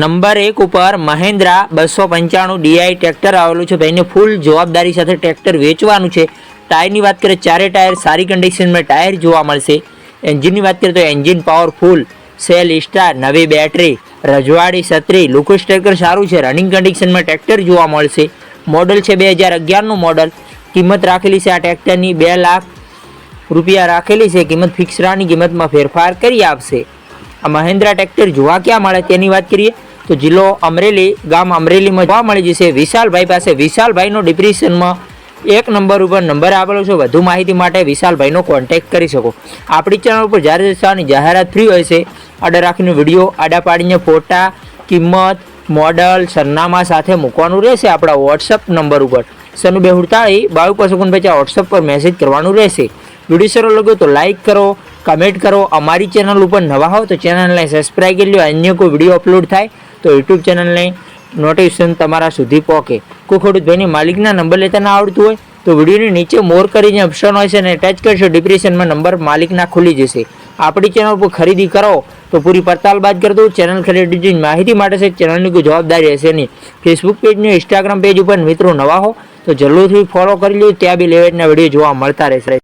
Number એક ઉપર મહેન્દ્રા બસો પંચાણું ડીઆઈ ટ્રેક્ટર આવેલું છે. ભાઈને ફૂલ જવાબદારી સાથે ટ્રેક્ટર વેચવાનું છે. ટાયરની વાત કરીએ, ચારે ટાયર સારી કન્ડિશનમાં ટાયર જોવા મળશે. એન્જિનની વાત કરીએ તો એન્જિન પાવરફુલ સેલ સ્ટાર નવી બેટરી રજવાડી છત્રી. લુકસ ટ્રેક્ટર સારું છે. રનિંગ કન્ડિશનમાં ટ્રેક્ટર જોવા મળશે. મોડલ છે બે હજાર અગિયારનું મોડલ કિંમત રાખેલી છે આ ટ્રેક્ટરની બે લાખ રૂપિયા રાખેલી છે. કિંમત ફિક્સ રાની કિંમતમાં ફેરફાર કરી આપશે. આ મહેન્દ્રા ટ્રેક્ટર જોવા ક્યાં મળે તેની વાત કરીએ તો જિલ્લો અમરેલી, ગામ અમરેલીમાં જોવા મળી જશે વિશાલભાઈ પાસે. વિશાલભાઈનો ડિપ્રેશનમાં એક નંબર ઉપર નંબર આપેલો છે. વધુ માહિતી માટે વિશાલભાઈનો કોન્ટેક્ટ કરી શકો. આપણી ચેનલ ઉપર જ્યારે થવાની જાહેરાત ફ્રી હોય છે આડા રાખીને વીડિયો આડા પાડીને ફોટા, કિંમત મોડલ સરનામા સાથે મૂકવાનું રહેશે આપણા વોટ્સઅપ નંબર ઉપર. સનુ બે હુડતાળી બાવીસ પાંચ ઓગણપચાસ વોટ્સઅપ પર મેસેજ કરવાનું રહેશે. વીડિયો સારો લાગ્યો તો લાઈક કરો કમેન્ટ કરો. અમારી ચેનલ ઉપર નવા હો તો ચેનલને સબસ્ક્રાઈબ કરી લો અન્ય કોઈ વીડિયો અપલોડ થાય તો યુટ્યુબ ચેનલને નોટિફિકેશન તમારા સુધી પહોંચે કોઈ ખોડું ભાઈની માલિકના નંબર લેતા ના આવડતું હોય તો વિડીયોની નીચે મોર કરીને ઓપ્શન હોય છે અને ટચ કરશો ડિપ્રેશનમાં નંબર માલિકના ખુલી જશે. આપણી ચેનલ પર ખરીદી કરો તો પૂરી પડતાલ બાદ કરી દઉં. ચેનલ ખરીદી માહિતી માટે છે ચેનલની કોઈ જવાબદારી હશે નહીં. ફેસબુક પેજની ઇન્સ્ટાગ્રામ પેજ ઉપર મિત્રો નવા હો તો જરૂરથી ફોલો કરી લો ત્યાં બી લેવેટના વીડિયો જોવા મળતા રહેશે.